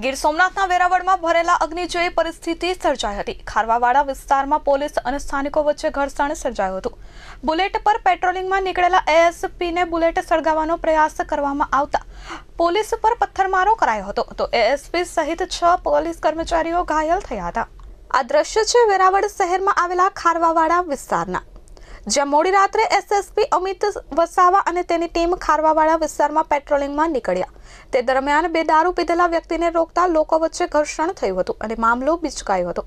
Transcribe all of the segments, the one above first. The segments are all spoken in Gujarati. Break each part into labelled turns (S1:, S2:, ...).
S1: ગીર સોમનાથના વેરાવળમાં ભરેલા અગ્નિ જેવી પરિસ્થિતિ સર્જાઈ હતી. ખારવાવાડા વિસ્તારમાં પોલીસ અને સ્થાનિકો વચ્ચે ઘર્ષણ સર્જાયું હતું. બુલેટ પર પેટ્રોલિંગમાં નીકળેલા એએસપીને બુલેટ સળગાવવાનો પ્રયાસ કરવામાં આવતા પોલીસ પર પથ્થરમારો કરાયો હતો. તો એએસપી સહિત છ પોલીસ કર્મચારીઓ ઘાયલ થયા હતા. આ દ્રશ્ય છે વેરાવળ શહેરમાં આવેલા ખારવાવાડા વિસ્તારના. જ્યાં મોડી રાત્રે એસએસપી અમિત વસાવા અને તેની ટીમ ખારવાવાળા વિસ્તારમાં પેટ્રોલિંગમાં નીકળ્યા. તે દરમિયાન બે દારૂ પીધેલા વ્યક્તિને રોકતા લોકો વચ્ચે ઘર્ષણ થયું હતું અને મામલો બિચકાયો હતો.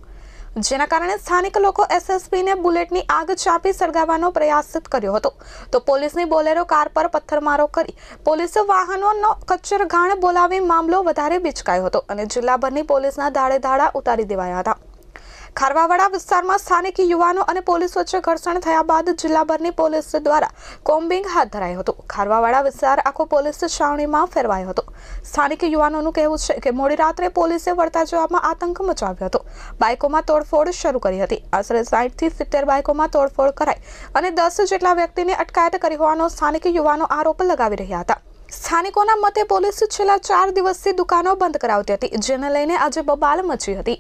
S1: જેના કારણે સ્થાનિક લોકો એસએસપીને બુલેટની આગ ચાપી સળગાવવાનો પ્રયાસ કર્યો હતો. તો પોલીસની બોલેરો કાર પર પથ્થરમારો કરી પોલીસે વાહનોનો કચ્ચર ઘાણ બોલાવી મામલો વધારે બિચકાયો હતો અને જિલ્લાભરની પોલીસના ધાડે ધાડા ઉતારી દેવાયા હતા. ખારવાવાડા વિસ્તારમાં સ્થાનિક યુવાનો અને પોલીસ વચ્ચે ઘર્ષણ થયા બાદ જિલ્લાભરની પોલીસ દ્વારા કોમ્બિંગ હાથ ધરાયું હતું. ખારવાવાડા વિસ્તાર આખો પોલીસ છાવણીમાં ફેરવાયો હતો. સ્થાનિક યુવાનોનું કહેવું છે કે મોડી રાત્રે પોલીસે વળતા જવાબમાં આતંક મચાવ્યો હતો. બાઇકોમાં તોડફોડ શરૂ કરી હતી. આશરે સાઠથી સિત્તેર બાઇકોમાં તોડફોડ કરાઈ અને દસ જેટલા વ્યક્તિને અટકાયત કરી હોવાનો સ્થાનિક યુવાનો આરોપ લગાવી રહ્યા હતા. સ્થાનિકોના મતે પોલીસ છેલ્લા ચાર દિવસથી દુકાનો બંધ કરાવતી હતી, જેને લઈને આજે બબાલ મચી હતી.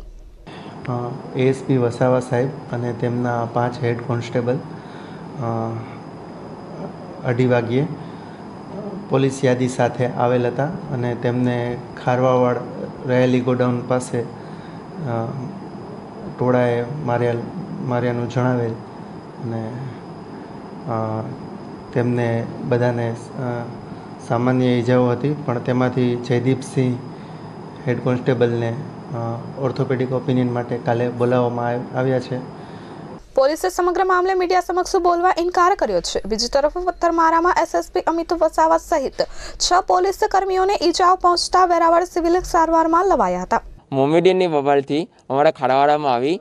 S2: એએસપી વસાવા સાહેબ અને તેમના પાંચ હેડ કોન્સ્ટેબલ અઢી વાગ્યે પોલીસ યાદી સાથે આવેલ હતા અને તેમને ખારવાવાડ રહેલી ગોડાઉન પાસે ટોળાએ માર્યા, માર્યાનું જણાવેલ અને તેમને બધાને સામાન્ય ઈજાઓ હતી પણ તેમાંથી જયદીપસિંહ હેડ કોન્સ્ટેબલને ઓર્થોપેડિક ઓપિનિયન માટે કાલે બોલાવવામાં આવ્યા છે.
S1: પોલીસે સમગ્ર મામલે મીડિયા સમક્ષ બોલવા ઇનકાર કર્યો છે. બીજી તરફ પથ્થરમારામાં એસએસપી અમિત વસાવા સહિત છ પોલીસ કર્મીઓને ઈજાઓ પહોંચતા વેરાવળ સિવિલ સારવારમાં લવાયા હતા.
S3: મોમેડિયનની બબાલથી અમારા ખાડાવાડામાં આવી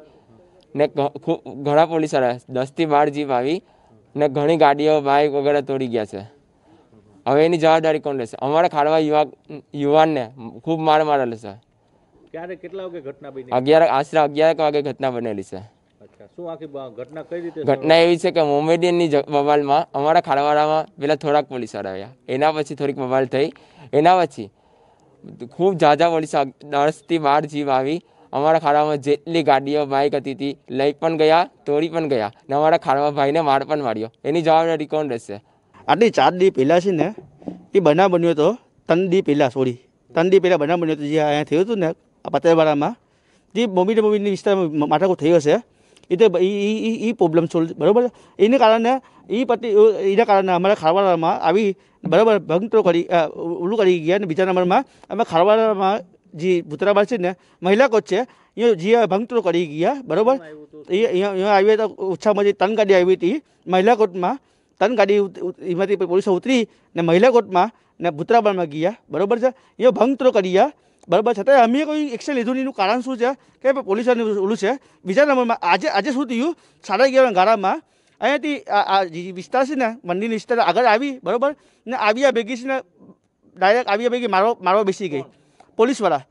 S3: ને ખૂબ ઘણા પોલીસ દસથી બાર જીપ આવી ને ઘણી ગાડીઓ બાઇક વગેરે તોડી ગયા છે. હવે એની જવાબદારી કોણ લેશે? અમારા ખાડવા યુવા યુવાનને ખૂબ માર મારેલો છે.
S4: ક્યારે કેટલા વાગે ઘટના બની?
S3: અગિયાર આશરે અગિયાર વાગે ઘટના બનેલી છે.
S4: ઘટના
S3: એવી છે કે મોમેડિયનની બબાલમાં અમારા ખાડવાડામાં પેલા થોડાક પોલીસ આવ્યા. એના પછી થોડીક બબાલ થઈ. એના પછી ખૂબ ઝાઝા પોલીસ દસથી બાર જીવ આવી. અમારા ખાડામાં જેટલી ગાડીઓ બાઇક હતી તી લઈ પણ ગયા તોડી પણ ગયા. ને અમારા ખાડવા ભાઈને માર પણ માર્યો. એની જવાબદારી કોણ રહેશે
S5: આટલી ચાર દી પહેલાં છે ને એ બનાવ બન્યો હતો ત્રણ દી પહેલાં સોરી ત્રણ દી પહેલાં બનાવ બન્યો હતો જે અહીંયા થયું હતું ને આ પતેવાડામાં જે મમ્મીને મમ્મીની વિસ્તારમાં માથાકો થયો છે એ તો એ પ્રોબ્લેમ સોલ્વ બરાબર? એને કારણે એ પતિ એના કારણે અમારા ખારવાડામાં આવી બરાબર ભંગતો કરી ઉલું કરી ગયા અને બીજા નંબરમાં અમે ખારવાડામાં જે ભૂતરાબાદ છે ને મહિલા કોચ છે એ જે ભંગતો કરી ગયા બરાબર? એ અહીંયા અહીંયા હતા ઓછામાં જે ત્રણ ગાડી આવી હતી મહિલા કોર્ટમાં ત્રણ ગાડી એમાંથી પોલીસો ઉતરી ને મહિલા કોર્ટમાં ને ભૂતરાબાદમાં ગયા. બરાબર છે? એ ભંગતો કર્યા બરાબર છતાં અમે કોઈ એક્શન લીધું નહીં. એનું કારણ શું છે? કે પોલીસોનું ઓલું છે. બીજા નંબરમાં આજે આજે શું થયું? સાડા અગિયાર ગાળામાં અહીંયાથી આ વિસ્તાર છે ને, મંદિર વિસ્તાર આગળ આવી, બરાબર? ને આવ્યા ભેગી છે ને, ડાયરેક્ટ આવ્યા ભેગી મારો મારવા બેસી ગઈ. પોલીસવાળા.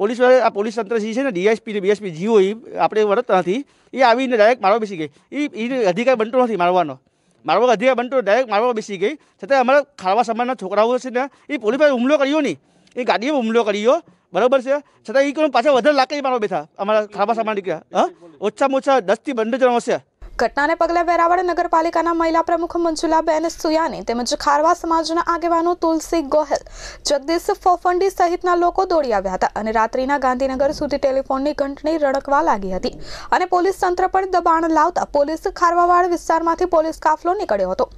S5: પોલીસવાળા, આ પોલીસ તંત્ર છે ને, ડીએસપી ને બીએસપી, જીઓ એ આપણે વળત નથી. એ આવીને ડાયરેક્ટ મારવા બેસી ગઈ. એ અધિકાર બનતો નથી મારવાનો. મારવા અધિકાર બનતો ડાયરેક્ટ મારવા બેસી ગઈ. છતાં અમારા ખાવા સમાજના છોકરાઓ છે ને, એ પોલીસ પાસે હુમલો કર્યો નહીં. એ ગાડીએ હુમલો કર્યો. બરાબર છે? છતાં એ કોઈ પાછા વધારે લાકડી મારવા બેઠા અમારા ખાવા સમાજ નીકળ્યા હા? ઓછામાં ઓછા દસથી પંદર જણા હશે.
S1: ઘટનાને પગલે વેરાવળ નગરપાલિકાના મહિલા પ્રમુખ મંજુલાબેન સુયાની તેમજ ખારવા સમાજના આગેવાનો તુલસી ગોહેલ, જગદીશ ફોફંડી સહિતના લોકો દોડી આવ્યા હતા અને રાત્રિના ગાંધીનગર સુધી ટેલિફોનની ઘંટણી રડકવા લાગી હતી અને પોલીસ તંત્ર પર દબાણ લાવતા પોલીસ ખારવાવાડ વિસ્તારમાંથી પોલીસ કાફલો નીકળ્યો હતો.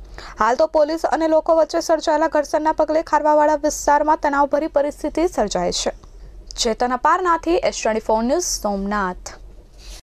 S1: હાલ તો પોલીસ અને લોકો વચ્ચે સર્જાયેલા ઘર્ષણના પગલે ખારવાવાડા વિસ્તારમાં તણાવભરી પરિસ્થિતિ સર્જાય છે. ચેતન અપારનાથી એસ ટ્વેન્ટી ન્યૂઝ સોમનાથ.